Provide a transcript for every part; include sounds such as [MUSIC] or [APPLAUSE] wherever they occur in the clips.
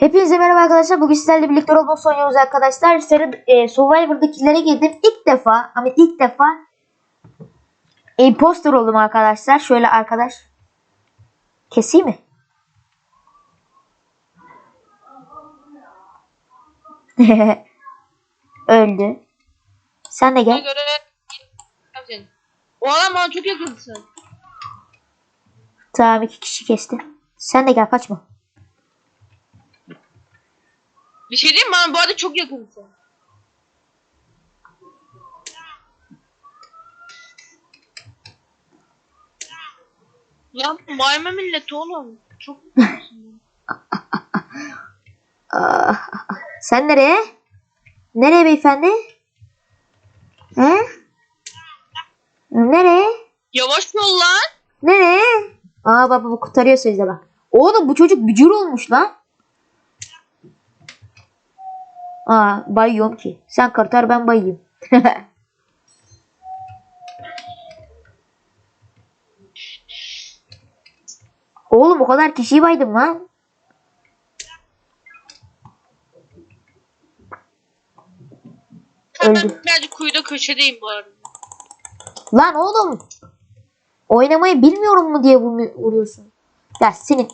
Hepinize merhaba arkadaşlar. Bugün sizlerle birlikte Roblox oynuyoruz arkadaşlar. Seri, e, Survivor'dakilere girdim. İlk defa ama ilk defa imposter oldum arkadaşlar. Şöyle arkadaş. Keseyim mi? [LAUGHS] Öldü. Sen de gel. O adam bana çok yakınsın. Tamam iki kişi kesti. Sen de gel kaçma. Bir şey diyeyim mi? Bana bu arada çok yakınsın. Lan mayma milleti oğlum. Çok [LAUGHS] sen nereye? Nereye beyefendi? He? Nereye? Yavaş ol lan. Nereye? Aa baba bu kurtarıyor sözde bak. Oğlum bu çocuk bücür olmuş lan. Aa bayıyorum ki. Sen kurtar ben bayayım. [LAUGHS] Oğlum o kadar kişiyi baydım lan. Ben Öldü. birazcık kuyuda köşedeyim bu arada. Lan oğlum. Oynamayı bilmiyorum mu diye vuruyorsun. Ya senin.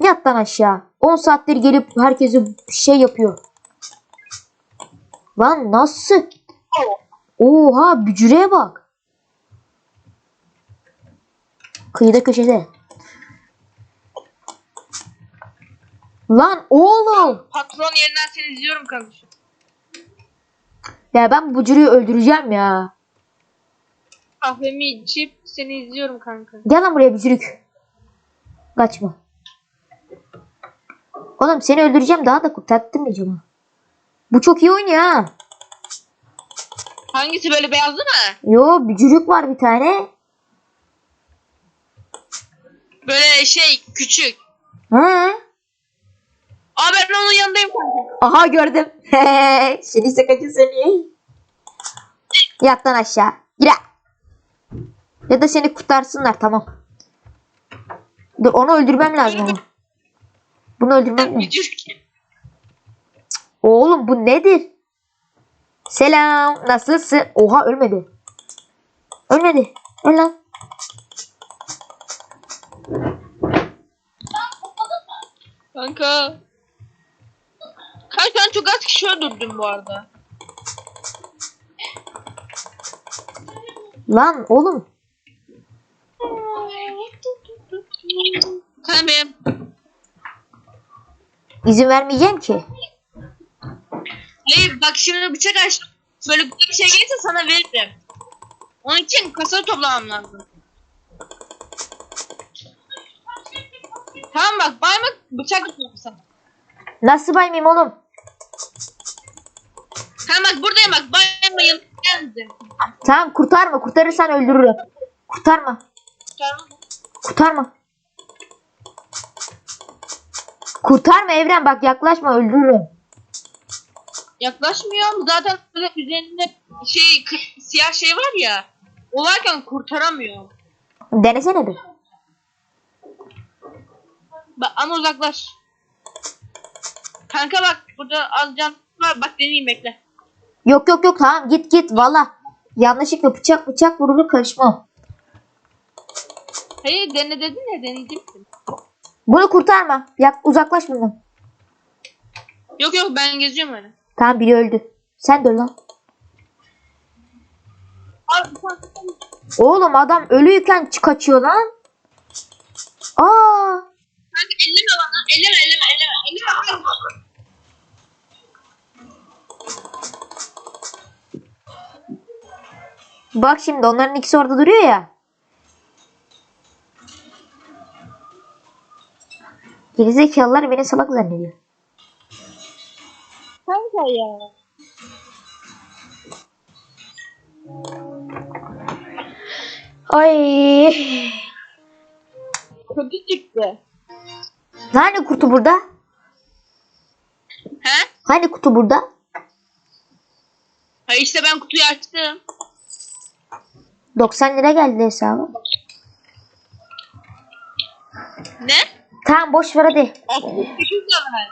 Yat lan aşağı. 10 saattir gelip herkese şey yapıyor. Lan nasıl? Oha bücüreye bak. Kıyıda köşede. Lan oğlum. Patron yerinden seni izliyorum kardeşim. Ya ben bu bücürüyü öldüreceğim ya. Kahvemi içip seni izliyorum kanka. Gel lan buraya bücürük. Kaçma. Oğlum seni öldüreceğim daha da kurtarttırmayacağım ha. Bu çok iyi oynuyor ha. Hangisi böyle beyazlı mı? Yo bücürük var bir tane. Böyle şey küçük. Ha? Aa ben onun yanındayım. Aha gördüm. [LAUGHS] seni sakacı seni. Yat lan aşağı. Gire. Ya da seni kurtarsınlar tamam. Dur onu öldürmem lazım. Bunu öldürmem lazım. Oğlum bu nedir? Selam. Nasılsın? Oha ölmedi. Ölmedi. Öl lan. Kanka. Kaç tane çok az kişi öldürdüm bu arada. Lan oğlum. Sen benim. İzin vermeyeceğim ki. Hayır bak şimdi bıçak açtım. Böyle bir şey gelirse sana veririm. Onun için kasa toplamam lazım. Tamam bak baymak bıçak tutuyorum sana. Nasıl baymayayım oğlum? Tamam bak buradayım bak baymayın. Geldim. Tamam kurtarma. Kurtarırsan öldürürüm. Kurtarma. Tamam. Kurtarma. Kurtarma Evren bak yaklaşma öldürürüm. Yaklaşmıyorum. Zaten üzerinde şey siyah şey var ya. O varken kurtaramıyorum. Denesene bir. Bak ama uzaklaş. Kanka bak burada az can var. Bak deneyeyim bekle. Yok yok yok tamam git git valla. Yanlışlıkla bıçak bıçak vurulur karışmam. Hayır dene dedin ya deneyeceksin. Bunu kurtarma. Yak uzaklaş bundan. Yok yok ben geziyorum öyle. Tamam biri öldü. Sen de öl lan. Abi Oğlum adam ölüyken kaçıyor lan. Aa, Kanka elleme bana. Elleme elleme elleme. Elleme. bak şimdi onların ikisi orada duruyor ya. Gerizekalılar beni salak zannediyor. Kanka ya. Ay. Kötü çıktı. Hani kutu burada? He? Hani kutu burada? Ha işte ben kutuyu açtım. 90 lira geldi hesaba. Ne? Tamam boş ver hadi. 68 [LAUGHS] level.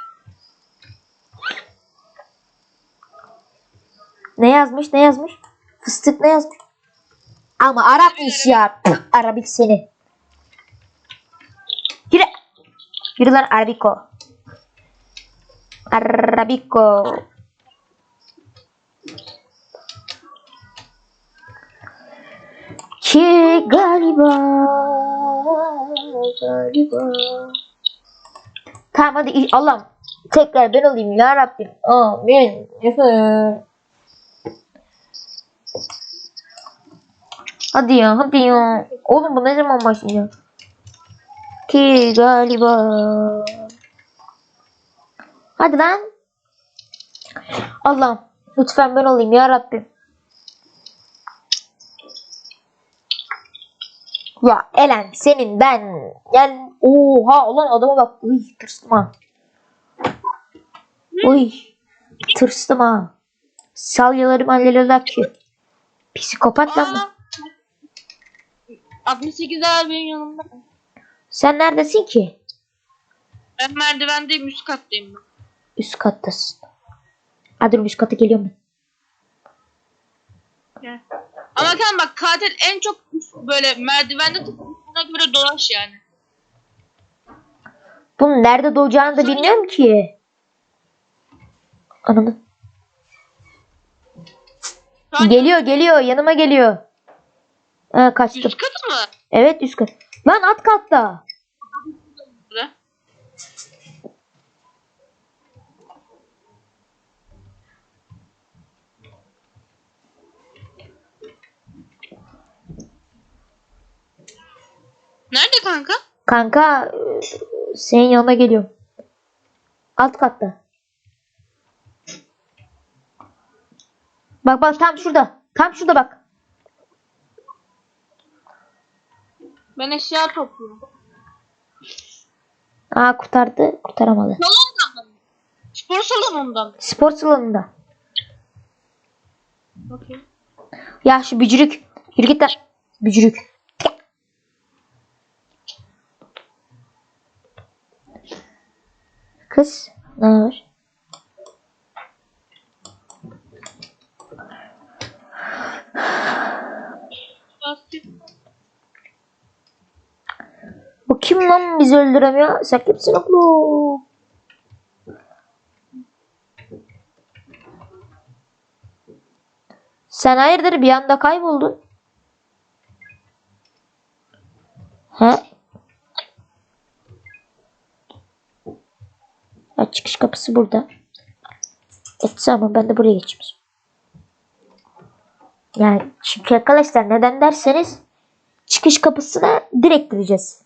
Ne yazmış ne yazmış? Fıstık ne yazmış? Ama Arapmış ya. Püh, [CLEARS THROAT] Arabik seni. Yürü. Yürü lan Arabiko. Arabiko. Ki galiba galiba. Tamam hadi Allah'ım tekrar ben olayım ya Rabbim. Amin. Hadi ya hadi ya. Oğlum bu ne zaman başlayacak? Ki galiba. Hadi lan. Allah'ım lütfen ben olayım ya Rabbim. Ya Elen senin ben gel oha ulan adama bak uy tırstım ha. Uy tırstım ha. Salyalarım hallederler ki. Psikopat lan bu. Aa. 68 level benim yanımda. Sen neredesin ki? Ben merdivendeyim üst kattayım ben. Üst kattasın. Hadi dur üst kata geliyorum ben. Gel. Ama kan bak katil en çok böyle merdivende tıkladığına göre dolaş yani. Bunun nerede doğacağını da bilmiyorum ki. Ananı. Şu an Geliyor geliyor yanıma geliyor. Ha, kaçtım. üst katı mı? Evet üst kat. Lan alt katta. Burada. Nerede kanka? Kanka senin yanına geliyorum. Alt katta. Bak bak tam şurada. Tam şurada bak. Ben eşya topluyorum. Aa kurtardı. Kurtaramadı. Salondan mı? Spor salonundan mı? Spor salonunda. Bakayım. Ya şu bücürük. Yürü git lan. Bücürük. Kız. Ne? Basket. Bu kim lan bizi öldüremiyor? Sen kimsin oğlum? Sen hayırdır bir anda kayboldun? He? Ya çıkış kapısı burada. Etse ama ben de buraya geçmiş. Yani çünkü arkadaşlar neden derseniz çıkış kapısına direkt gideceğiz.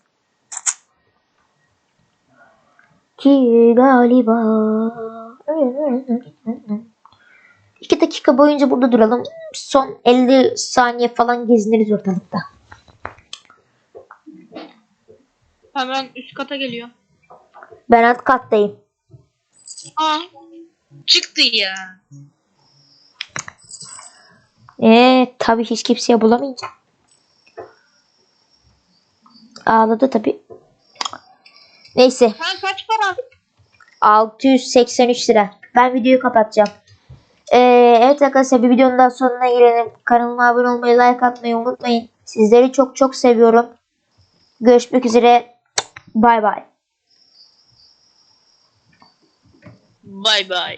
Ki galiba İki dakika boyunca burada duralım. Son 50 saniye falan geziniriz ortalıkta. Hemen üst kata geliyor. Ben alt kattayım. Aa. Çıktı ya. Ee, tabii hiç kimseye bulamayınca. Ağladı tabii. Neyse. Sen kaç para? 683 lira. Ben videoyu kapatacağım. Ee, evet arkadaşlar bir videonun daha sonuna gelelim. Kanalıma abone olmayı, like atmayı unutmayın. Sizleri çok çok seviyorum. Görüşmek üzere. Bay bay. Bye bye.